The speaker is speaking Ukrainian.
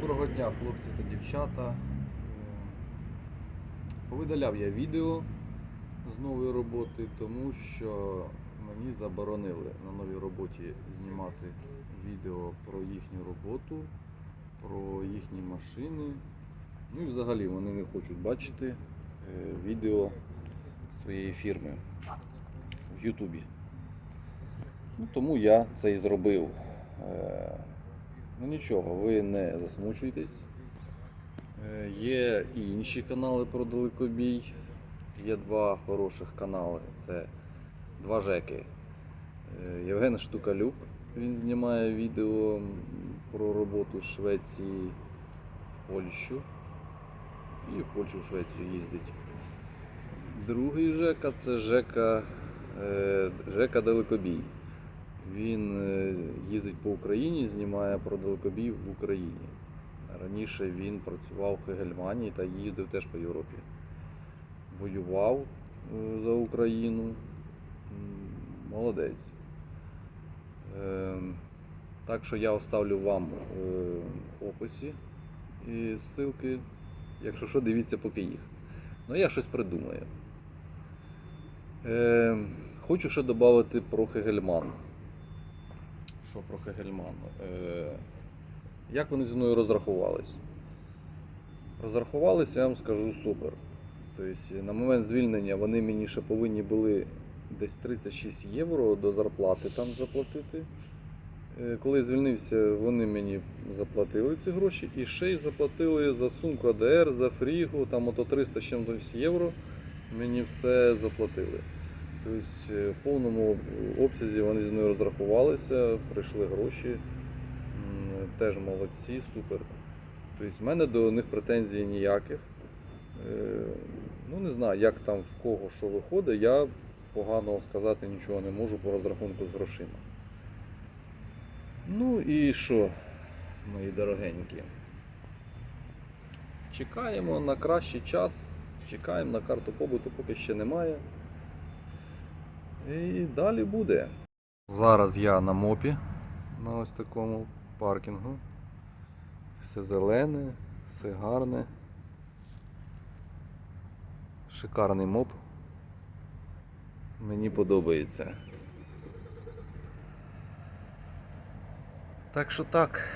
Доброго дня, хлопці та дівчата. Е, Повидаляв я відео з нової роботи, тому що мені заборонили на новій роботі знімати відео про їхню роботу, про їхні машини. Ну і взагалі вони не хочуть бачити е, відео своєї фірми в Ютубі. Ну, тому я це і зробив. Ну нічого, ви не засмучуйтесь. Е, Є і інші канали про далекобій. Є два хороших канали. Це два жеки. Е, Євген Штукалюк. Він знімає відео про роботу з Швеції в Польщу. І в Польщу в Швецію їздить. Другий Жека це Жека, е, Жека Далекобій. Він е, їздить по Україні, знімає про далекобій в Україні. Раніше він працював в Хегельмані та їздив теж по Європі. Воював е, за Україну. Молодець. Е, Так що я оставлю вам в описі і ссылки. Якщо що, дивіться поки їх. Ну я щось придумаю. Хочу ще додати про Хегельман. Що про Хегельман? Е, як вони зі мною розрахувались? Розрахувалися, я вам скажу супер. Тобто, на момент звільнення вони мені ще повинні були десь 36 євро до зарплати там заплатити. Е, Коли я звільнився, вони мені заплатили ці гроші і ще й заплатили за сумку АДР, за фрігу, там ото 300 з чимось євро. Мені все заплатили. Тобто е, в повному обсязі вони зі мною розрахувалися, прийшли гроші. Теж молодці, супер. Тобто в мене до них претензій ніяких. Е, Ну не знаю, як там в кого що виходить, я поганого сказати нічого не можу по розрахунку з грошима. Ну і що, мої дорогенькі? Чекаємо на кращий час, чекаємо на карту побуту, поки ще немає. І далі буде. Зараз я на мопі на ось такому паркінгу. Все зелене, все гарне. Шикарний моп. Мені подобається. Так що так.